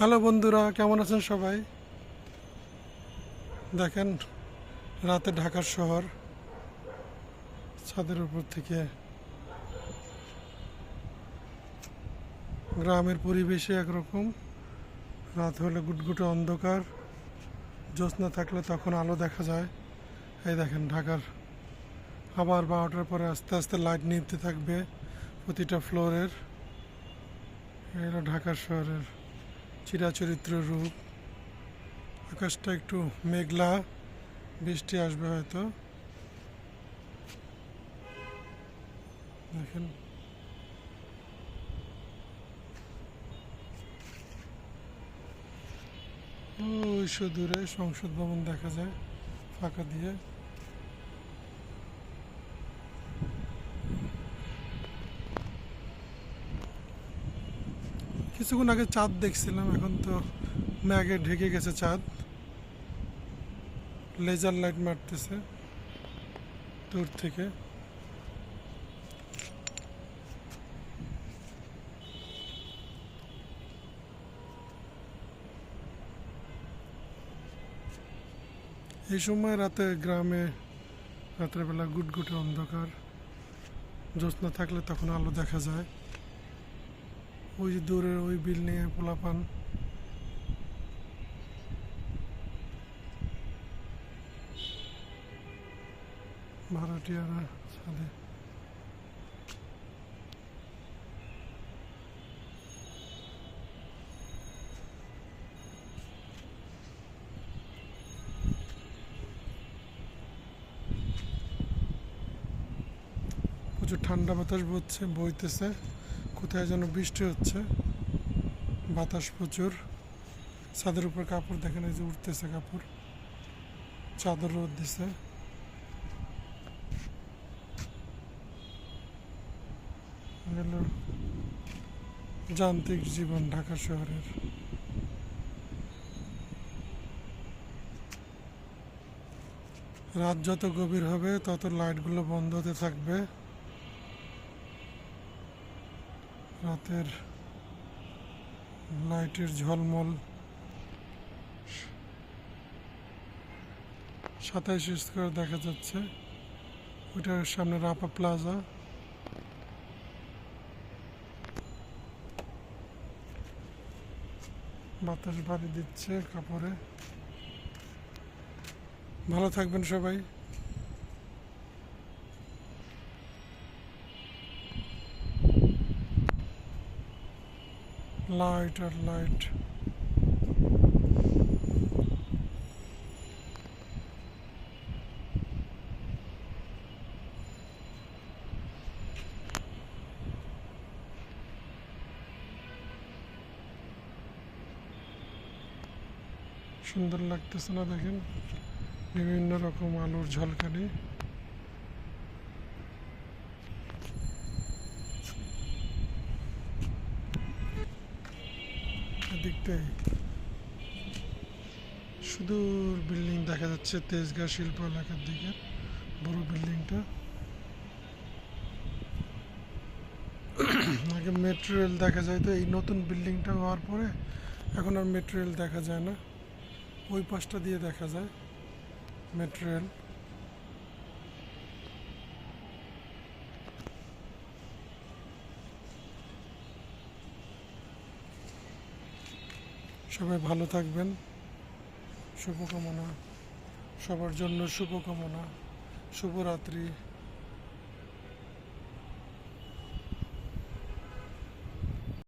Hello বন্ধুরা, কেমন আছেন সবাই? দেখেন, রাতে ঢাকার শহর, ছাদের উপর থেকে গ্রামের পরিবেশে একরকম। রাত হলে গুটগুটে অন্ধকার, জ্যোৎস্না থাকলে তখন আলো দেখা যায়। এই দেখেন, ঢাকার আবার বারোটার পরে আস্তে আস্তে লাইট নিতে থাকবে প্রতিটা ফ্লোরের। হলো ঢাকার শহরের চিরাচরিত্র রূপ। আকাশটা একটু মেঘলা, বৃষ্টি আসবে হয়তো। দেখেন। ওই সে দূরে সংসদ ভবন দেখা যায়, ফাঁকা দিয়ে। কিছুক্ষণ আগে চাঁদ দেখছিলাম, এখন তো ম্যাগে ঢেকে গেছে চাঁদ। লেজার লাইট মারতেছে দূর থেকে। এই সময় রাতে গ্রামে রাতের বেলা গুটগুটে অন্ধকার, জ্যোৎস্না থাকলে তখন আলো দেখা যায়। ওই যে দূরের ওই বিল্ডিংয়ে পোলাপান। ভাড়াটিয়ারা ছাদে। প্রচুর ঠান্ডা বাতাস বইছে বইতেছে। কোথায় যেন বৃষ্টি হচ্ছে। বাতাস প্রচুর। ছাদের উপর কাপড় দেখেন, এই যে উঠতেছে কাপড়। চাদর রোদ দিছে। হলো যান্ত্রিক জীবন ঢাকা শহরের। রাত যত গভীর হবে, তত লাইটগুলো বন্ধ হতে থাকবে। রাতের লাইটের ঝলমল। সাতাইশ স্কোয়ার দেখা যাচ্ছে। ওইটার সামনে রাপা প্লাজা। বাতাস বাড়ি দিচ্ছে কাপড়ে। ভালো থাকবেন সবাই। লাইট আর লাইট সুন্দর লাগতেছে না দেখেন? বিভিন্ন রকম আলোর ঝলকানি। এদিকটাই সুদূর বিল্ডিং দেখা যাচ্ছে তেজগাঁ শিল্প এলাকার দিকে, বড় বিল্ডিংটা। আগে মেট্রো রেল দেখা যায় তো এই নতুন বিল্ডিংটা হওয়ার পরে এখন আর মেট্রো রেল দেখা যায় না। ওই পাশটা দিয়ে দেখা যায় মেট্রো রেল সবাই ভালো থাকবেন। শুভকামনা। সবার জন্য শুভকামনা। শুভরাত্রি।